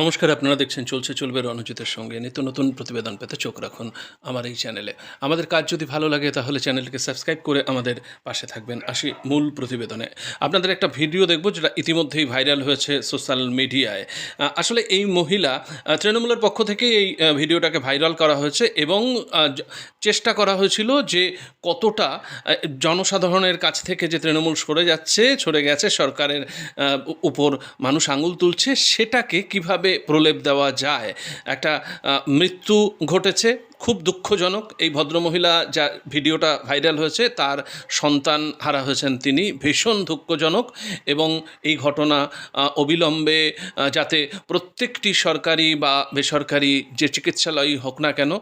নমস্কার, আপনারা দেখছেন চলছে চলবে রণজিতের সঙ্গে। নিত্য নতুন প্রতিবেদন পেতে চোখ রাখুন আমার এই চ্যানেলে। আমাদের কাজ যদি ভালো লাগে, তাহলে চ্যানেলকে সাবস্ক্রাইব করে আমাদের পাশে থাকবেন। আসি মূল প্রতিবেদনে। আপনাদের একটা ভিডিও দেখব, যেটা ইতিমধ্যেই ভাইরাল হয়েছে সোশ্যাল মিডিয়ায়। আসলে এই মহিলা তৃণমূলের পক্ষ থেকে এই ভিডিওটাকে ভাইরাল করা হয়েছে এবং চেষ্টা করা হয়েছিল যে কতটা জনসাধারণের কাছ থেকে যে তৃণমূল সরে যাচ্ছে, সরে গেছে, সরকারের উপর মানুষ আঙুল তুলছে, সেটাকে কীভাবে প্রলেপ দেওয়া যায়? একটা মৃত্যু ঘটেছে, খুব দুঃখজনক। এই ভদ্রমহিলা যা ভিডিওটা ভাইরাল হয়েছে, তার সন্তান হারা হয়েছেন তিনি, ভীষণ দুঃখজনক এবং এই ঘটনা অবিলম্বে যাতে প্রত্যেকটি সরকারি বা বেসরকারি যে চিকিৎসালয়ই হোক না কেন,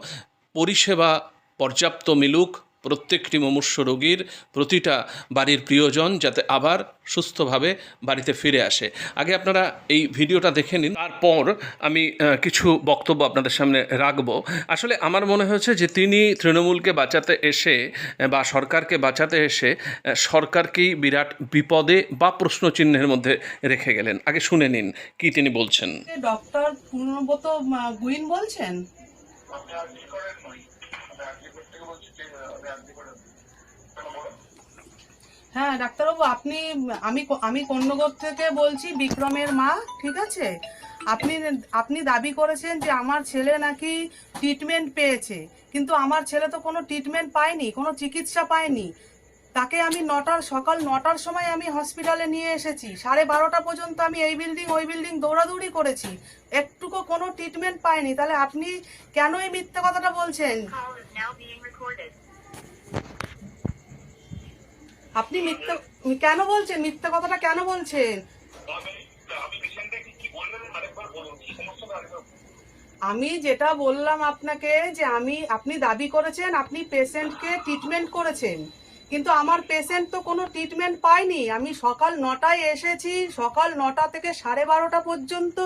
পরিষেবা পর্যাপ্ত মিলুক। প্রত্যেকটি মুমূর্ষ রোগীর প্রতিটা বাড়ির প্রিয়জন যাতে আবার সুস্থভাবে বাড়িতে ফিরে আসে। আগে আপনারা এই ভিডিওটা দেখে নিন। তারপর আমি কিছু বক্তব্য আপনাদের সামনে রাখব। আসলে আমার মনে হয়েছে যে তিনি তৃণমূলকে বাঁচাতে এসে বা সরকারকে বাঁচাতে এসে সরকারকেই বিরাট বিপদে বা প্রশ্নচিহ্নের মধ্যে রেখে গেলেন। আগে শুনে নিন কি তিনি বলছেন। ডক্টর বলছেন? হ্যাঁ ডাক্তারবাবু, আপনি, আমি আমি কন্যগর থেকে বলছি, বিক্রমের মা, ঠিক আছে? আপনি আপনি দাবি করেছেন যে আমার ছেলে নাকি ট্রিটমেন্ট পেয়েছে, কিন্তু আমার ছেলে তো কোনো ট্রিটমেন্ট পায়নি, কোনো চিকিৎসা পায়নি। তাকে আমি নটার, সকাল নটার সময় আমি হসপিটালে নিয়ে এসেছি। সাড়ে বারোটা পর্যন্ত আমি এই বিল্ডিং ওই বিল্ডিং দৌড়াদৌড়ি করেছি। একটুকু কোনো ট্রিটমেন্ট পাইনি তাহলে আপনি কেন এই মিথ্যে কথাটা বলছেন? আপনি মিথ্যা কেন বলছেন? মিথ্যা কথাটা কেন বলছেন। আমি যেটা বললাম আপনাকে যে আমি আপনি দাবি করেছেন আপনি পেশেন্টকে ট্রিটমেন্ট করেছেন। কিন্তু আমার পেশেন্ট তো কোনো ট্রিটমেন্ট পায়নি। আমি সকাল নটায় এসেছি, সকাল নটা থেকে সাড়ে বারোটা পর্যন্ত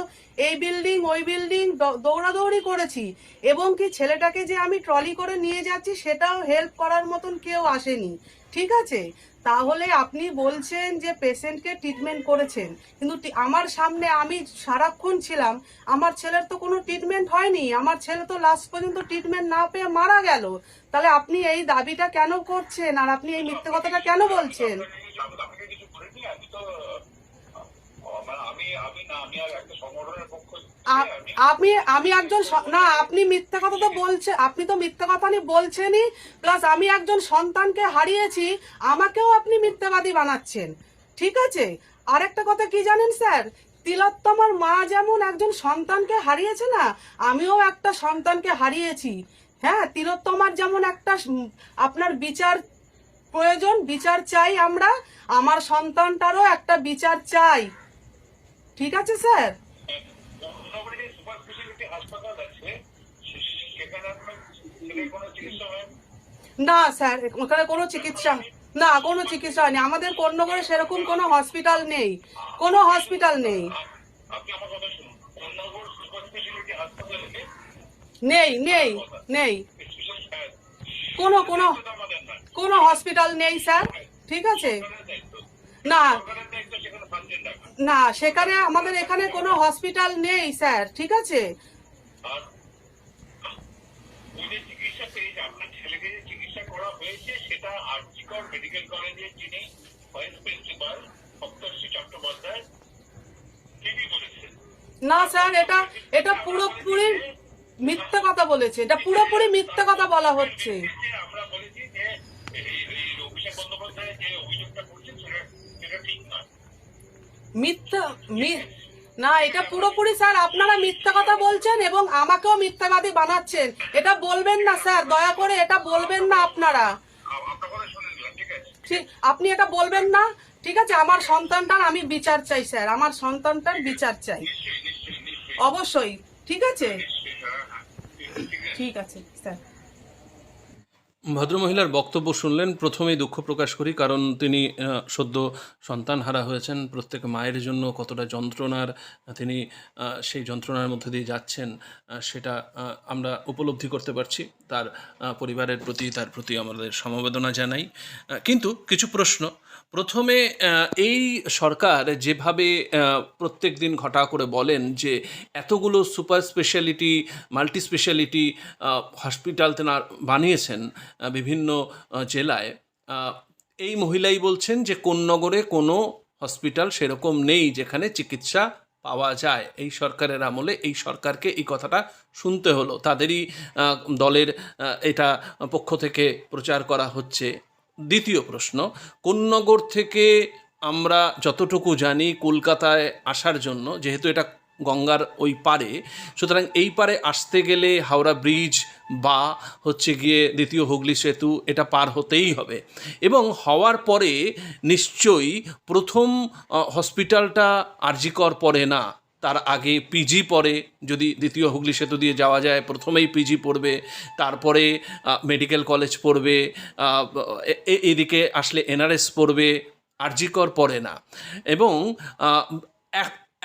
এই বিল্ডিং ওই বিল্ডিং দৌড়াদৌড়ি করেছি। এবং কি ছেলেটাকে যে আমি ট্রলি করে নিয়ে যাচ্ছি, সেটাও হেল্প করার মতন কেউ আসেনি। ঠিক আছে? তাহলে আপনি বলছেন যে পেশেন্টকে ট্রিটমেন্ট করেছেন। কিন্তু আমার সামনে আমি সারাক্ষণ ছিলাম, আমার ছেলের তো কোনো ট্রিটমেন্ট হয়নি, আমার ছেলে তো লাস্ট পর্যন্ত ট্রিটমেন্ট না পেয়ে মারা গেল। তাহলে আপনি এই দাবিটা কেন করছেন? আর আপনি এই মিথ্যে কথাটা কেন বলছেন? আমি আমি একজন না আপনি মিথ্যা কথা তো বলছে আপনি তো মিথ্যা কথা নি বলছেনই প্লাস আমি একজন সন্তানকে হারিয়েছি আমাকেও আপনি মিথ্যাবাদী বানাচ্ছেন। ঠিক আছে? আরেকটা কথা কি জানেন স্যার? তিলোত্তমার মা যেমন একজন সন্তানকে হারিয়েছে না আমিও একটা সন্তানকে হারিয়েছি। হ্যাঁ তিলোত্তমার যেমন একটা আপনার বিচার প্রয়োজন বিচার চাই আমরা আমার সন্তানটারও একটা বিচার চাই। ঠিক আছে স্যার? না স্যার ওখানে কোনো চিকিৎসা না কোনো চিকিৎসা হয়নি। আমাদের কন্যগরে সেরকম কোনো হসপিটাল নেই। কোনো হসপিটাল নেই। নেই নেই নেই। কোনো কোনো কোনো হসপিটাল নেই স্যার। ঠিক আছে? না সরকারের দায়িত্ব সেখানে ফাংশন রাখা না সেখানে আমাদের এখানে কোনো হসপিটাল নেই স্যার ঠিক আছে? না স্যার এটা এটা পুরোপুরি মিথ্যা কথা বলেছে এটা পুরোপুরি মিথ্যা কথা বলা হচ্ছে যে আমরা বলেছি যে এই এই অভিষেক বন্দ্যোপাধ্যায় যে অভিযোগটা করছেন সেটা সেটা ঠিক না মিথ্যা না এটা পুরোপুরি স্যার আপনারা মিথ্যা কথা বলছেন এবং আমাকেও মিথ্যাবাদী বানাচ্ছেন। এটা বলবেন না স্যার দয়া করে এটা বলবেন না আপনারা। আপনি এটা বলবেন না ঠিক আছে আমার সন্তানটার আমি বিচার চাই স্যার আমার সন্তানটার বিচার চাই। অবশ্যই হ্যাঁ হ্যাঁ ঠিক আছে। ঠিক আছে স্যার। ভদ্রমহিলার বক্তব্য শুনলেন, প্রথমেই দুঃখ প্রকাশ করি, কারণ তিনি সদ্য সন্তান হারা হয়েছেন, প্রত্যেক মায়ের জন্য কতটা যন্ত্রণার, তিনি সেই যন্ত্রণার মধ্যে দিয়ে যাচ্ছেন সেটা আমরা উপলব্ধি করতে পারছি, তার পরিবারের প্রতি, তার প্রতি আমাদের সমবেদনা জানাই। কিন্তু কিছু প্রশ্ন প্রথমে এই সরকার যেভাবে প্রত্যেক দিন ঘটা করে বলেন যে এতগুলো super speciality, multi speciality hospital তেনার বানিয়েছেন বিভিন্ন জেলায় এই মহিলাই বলছেন যে কোন নগরে কোনো হসপিটাল সেরকম নেই যেখানে চিকিৎসা পাওয়া যায়। এই সরকারের আমলে এই সরকারকে এই কথাটা শুনতে হলো। তাদেরই দলের এটা পক্ষ থেকে প্রচার করা হচ্ছে। দ্বিতীয় প্রশ্ন কোন নগর থেকে আমরা যতটুকু জানি কলকাতায় আসার জন্য, যেহেতু এটা গঙ্গার ওই পারে সুতরাং এই পারে আসতে গেলে হাওড়া ব্রিজ বা হচ্ছে গিয়ে দ্বিতীয় হুগলি সেতু এটা পার হতেই হবে। এবং হওয়ার পরে নিশ্চয়ই প্রথম হসপিটালটা আরজিকর পড়ে না। তার আগে পিজি পড়ে, যদি দ্বিতীয় হুগলি সেতু দিয়ে যাওয়া যায়, প্রথমেই পিজি পড়বে, তারপরে মেডিকেল কলেজ পড়বে এদিকে আসলে এনআরএস পড়বে আরজিকর পড়ে না। এবং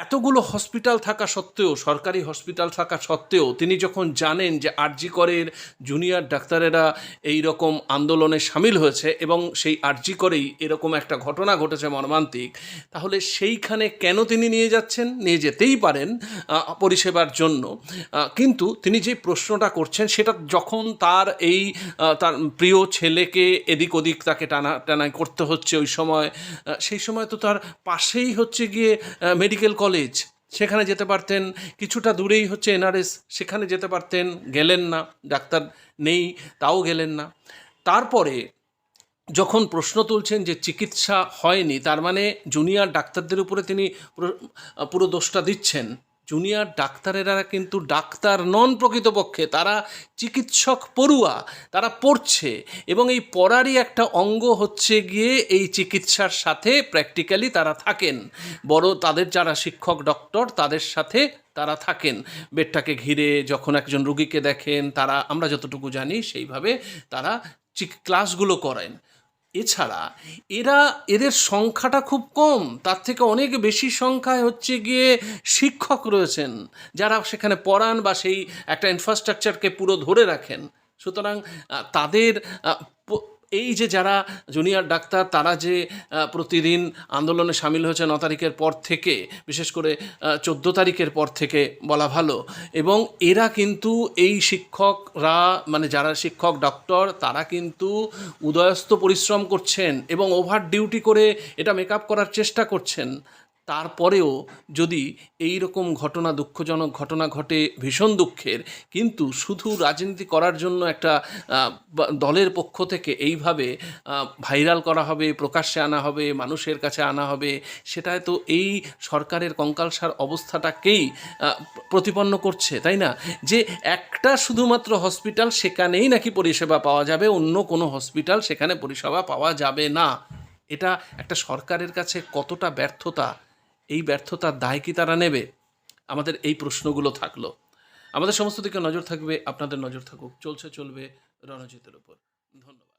এতগুলো হসপিটাল থাকা সত্ত্বেও, সরকারি হসপিটাল থাকা সত্ত্বেও তিনি যখন জানেন যে আরজি করের জুনিয়র ডাক্তারেরা এই রকম আন্দোলনে সামিল হয়েছে এবং সেই আরজি করেই এরকম একটা ঘটনা ঘটেছে মর্মান্তিক, তাহলে সেইখানে কেন তিনি নিয়ে যাচ্ছেন? নিয়ে যেতেই পারেন পরিষেবার জন্য। কিন্তু তিনি যে প্রশ্নটা করছেন সেটা যখন তার এই তার প্রিয় ছেলেকে এদিক ওদিক তাকে টানা, টানাই করতে হচ্ছে ওই সময় সেই সময় তো তার পাশেই হচ্ছে গিয়ে মেডিকেল কলেজ সেখানে যেতে পারতেন, কিছুটা দূরেই হচ্ছে এনআরএস, সেখানে যেতে পারতেন, গেলেন না, ডাক্তার নেই, তাও গেলেন না। তারপরে যখন প্রশ্ন তুলছেন যে চিকিৎসা হয়নি, তার মানে জুনিয়র ডাক্তারদের উপরে তিনি পুরো দোষটা দিচ্ছেন জুনিয়র ডাক্তারেরা কিন্তু ডাক্তার নন প্রকৃতপক্ষে, তারা চিকিৎসক পড়ুয়া, তারা পড়ছে এবং এই পড়ারই একটা অঙ্গ হচ্ছে গিয়ে এই চিকিৎসার সাথে প্র্যাকটিক্যালি তারা থাকেন। বড় তাদের যারা শিক্ষক ডক্টর তাদের সাথে তারা থাকেন। বেডটাকে ঘিরে যখন একজন রুগীকে দেখেন, তারা, আমরা যতটুকু জানি, সেইভাবে তারা ক্লাসগুলো করেন। এছাড়া এরা, এদের সংখ্যাটা খুব কম। তার থেকে অনেক বেশি সংখ্যায় হচ্ছে গিয়ে শিক্ষক রয়েছেন, যারা সেখানে পড়ান বা সেই একটা ইনফ্রাস্ট্রাকচারকে পুরো ধরে রাখেন। সুতরাং তাদের এই যে যারা জুনিয়র ডাক্তার, তারা যে প্রতিদিন আন্দোলনে সামিল হয়েছে ন তারিখের পর থেকে, বিশেষ করে চোদ্দ তারিখের পর থেকে বলা ভালো। এবং এরা কিন্তু এই শিক্ষকরা মানে যারা শিক্ষক, ডক্টর, তারা কিন্তু উদয়স্ত পরিশ্রম করছেন এবং ওভার ডিউটি করে এটা মেকআপ করার চেষ্টা করছেন। তারপরেও যদি এই রকম ঘটনা, দুঃখজনক ঘটনা ঘটে ভীষণ দুঃখের, কিন্তু শুধু রাজনীতি করার জন্য একটা দলের পক্ষ থেকে এইভাবে ভাইরাল করা হবে, প্রকাশ্যে আনা হবে, মানুষের কাছে আনা হবে, সেটায় তো এই সরকারের কঙ্কালসার অবস্থাটাকেই প্রতিপন্ন করছে, তাই না? যে একটা শুধুমাত্র হসপিটাল সেখানেই নাকি পরিষেবা পাওয়া যাবে, অন্য কোনো হসপিটাল সেখানে পরিষেবা পাওয়া যাবে না। এটা একটা সরকারের কাছে কতটা ব্যর্থতা এই ব্যর্থতার দায় কি তারা নেবে? আমাদের এই প্রশ্নগুলো থাকল। আমাদের সমস্ত দিকে নজর থাকবে, আপনাদের নজর থাকুক, চলছে, চলবে রণজিতের উপর। ধন্যবাদ।